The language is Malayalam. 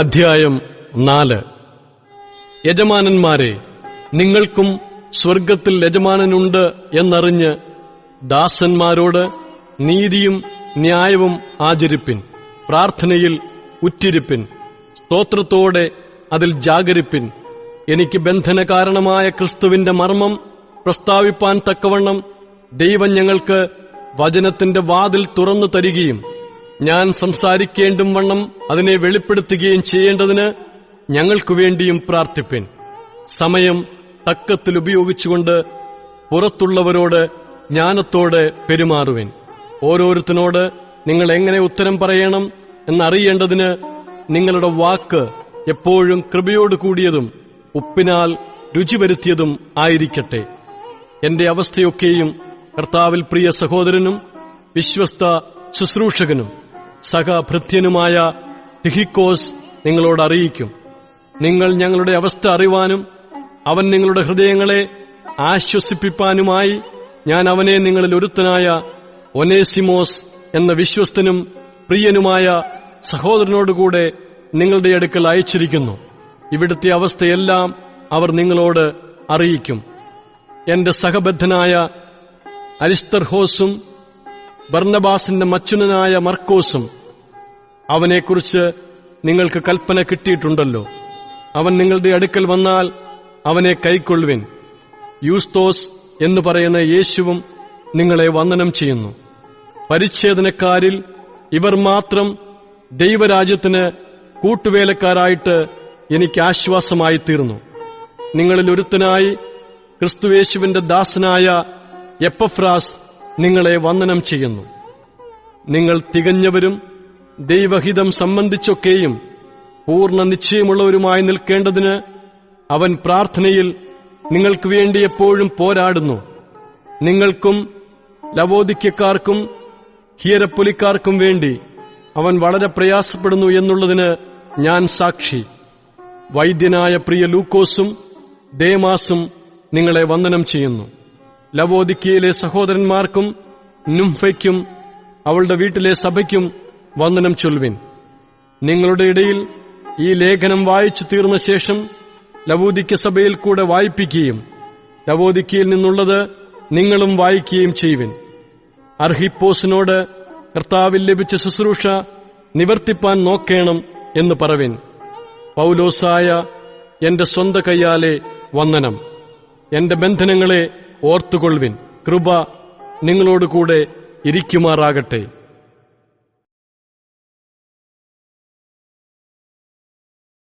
അധ്യായം നാല്. യജമാനന്മാരെ നിങ്ങൾക്കും സ്വർഗത്തിൽ യജമാനനുണ്ട് എന്നറിഞ്ഞ് ദാസന്മാരോട് നീതിയും ന്യായവും ആചരിപ്പിൻ പ്രാർത്ഥനയിൽ ഉറ്റിരിപ്പിൻ സ്തോത്രത്തോടെ അതിൽ ജാഗരിപ്പിൻ. എനിക്ക് ബന്ധന കാരണമായ ക്രിസ്തുവിന്റെ മർമ്മം പ്രസ്താവിപ്പാൻ തക്കവണ്ണം ദൈവം ഞങ്ങൾക്ക് വചനത്തിന്റെ വാതിൽ തുറന്നു തരികയും ഞാൻ സംസാരിക്കേണ്ടും വണ്ണം അതിനെ വെളിപ്പെടുത്തുകയും ചെയ്യേണ്ടതിന് ഞങ്ങൾക്കു വേണ്ടിയും പ്രാർത്ഥിപ്പിൻ. സമയം തക്കത്തിൽ ഉപയോഗിച്ചുകൊണ്ട് പുറത്തുള്ളവരോട് ജ്ഞാനത്തോടെ പെരുമാറുവിൻ. ഓരോരുത്തരോട് നിങ്ങൾ എങ്ങനെ ഉത്തരം പറയണം എന്നറിയേണ്ടതിന് നിങ്ങളുടെ വാക്ക് എപ്പോഴും കൃപയോട് കൂടിയതും ഉപ്പിനാൽ രുചി വരുത്തിയതും ആയിരിക്കട്ടെ. എന്റെ അവസ്ഥയൊക്കെയും കർത്താവിൽ പ്രിയ സഹോദരനും വിശ്വസ്ത ശുശ്രൂഷകനും. സഹഭൃത്യനുമായ ടിഹിക്കോസ് നിങ്ങളോട് അറിയിക്കും. നിങ്ങൾ ഞങ്ങളുടെ അവസ്ഥ അറിവാനും അവൻ നിങ്ങളുടെ ഹൃദയങ്ങളെ ആശ്വസിപ്പിപ്പാനുമായി ഞാൻ അവനെ നിങ്ങളിൽ ഒരുത്തനായ ഒനേസിമോസ് എന്ന വിശ്വസ്തനും പ്രിയനുമായ സഹോദരനോടുകൂടെ നിങ്ങളുടെ അടുക്കൽ അയച്ചിരിക്കുന്നു. ഇവിടുത്തെ അവസ്ഥയെല്ലാം അവർ നിങ്ങളോട് അറിയിക്കും. എന്റെ സഹബദ്ധനായ അരിസ്തർഹോസും ബർണബാസിന്റെ മച്ചുനനായ മർക്കോസും അവനെക്കുറിച്ച് നിങ്ങൾക്ക് കൽപ്പന കിട്ടിയിട്ടുണ്ടല്ലോ. അവൻ നിങ്ങളുടെ അടുക്കൽ വന്നാൽ അവനെ കൈക്കൊള്ളുവിൻ. യൂസ്തോസ് എന്ന് പറയുന്ന യേശുവും നിങ്ങളെ വന്ദനം ചെയ്യുന്നു. പരിച്ഛേദനക്കാരിൽ ഇവർ മാത്രം ദൈവരാജ്യത്തിന് കൂട്ടുവേലക്കാരായിട്ട് എനിക്ക് ആശ്വാസമായി തീർന്നു നിങ്ങളിൽ ഒരുത്തനായി ക്രിസ്തുവേശുവിന്റെ ദാസനായ എപ്പഫ്രാസ് നിങ്ങളെ വന്ദനം ചെയ്യുന്നു. നിങ്ങൾ തികഞ്ഞവരും ദൈവഹിതം സംബന്ധിച്ചൊക്കെയും പൂർണ നിശ്ചയമുള്ളവരുമായി നിൽക്കേണ്ടതിന് അവൻ പ്രാർത്ഥനയിൽ നിങ്ങൾക്ക് വേണ്ടി എപ്പോഴും പോരാടുന്നു. നിങ്ങൾക്കും ലവോദിക്കക്കാർക്കും ഹീരപ്പൊലിക്കാർക്കും വേണ്ടി അവൻ വളരെ പ്രയാസപ്പെടുന്നു എന്നുള്ളതിന് ഞാൻ സാക്ഷി. വൈദ്യനായ പ്രിയ ലൂക്കോസും ദേമാസും നിങ്ങളെ വന്ദനം ചെയ്യുന്നു. ലവോദിക്കയിലെ സഹോദരന്മാർക്കും നുംഫയ്ക്കും അവളുടെ വീട്ടിലെ സഭയ്ക്കും വന്ദനം ചൊൽവിൻ നിങ്ങളുടെ ഇടയിൽ ഈ ലേഖനം വായിച്ചു തീർന്ന ശേഷം ലവോദിക്ക സഭയിൽ കൂടെ വായിപ്പിക്കുകയും ലവോദിക്കയിൽ നിന്നുള്ളത് നിങ്ങളും വായിക്കുകയും ചെയ്യുവിൻ. അർഹിപ്പോസിനോട് കർത്താവിൽ ലഭിച്ച ശുശ്രൂഷ നിവർത്തിപ്പാൻ നോക്കേണം എന്ന് പറവിൻ. പൗലോസായ എന്റെ സ്വന്ത കയ്യാലെ വന്ദനം. എന്റെ ബന്ധനങ്ങളെ ഓർത്തുകൊള്ളുവിൻ. കൃപ നിങ്ങളോടുകൂടെ ഇരിക്കുമാറാകട്ടെ.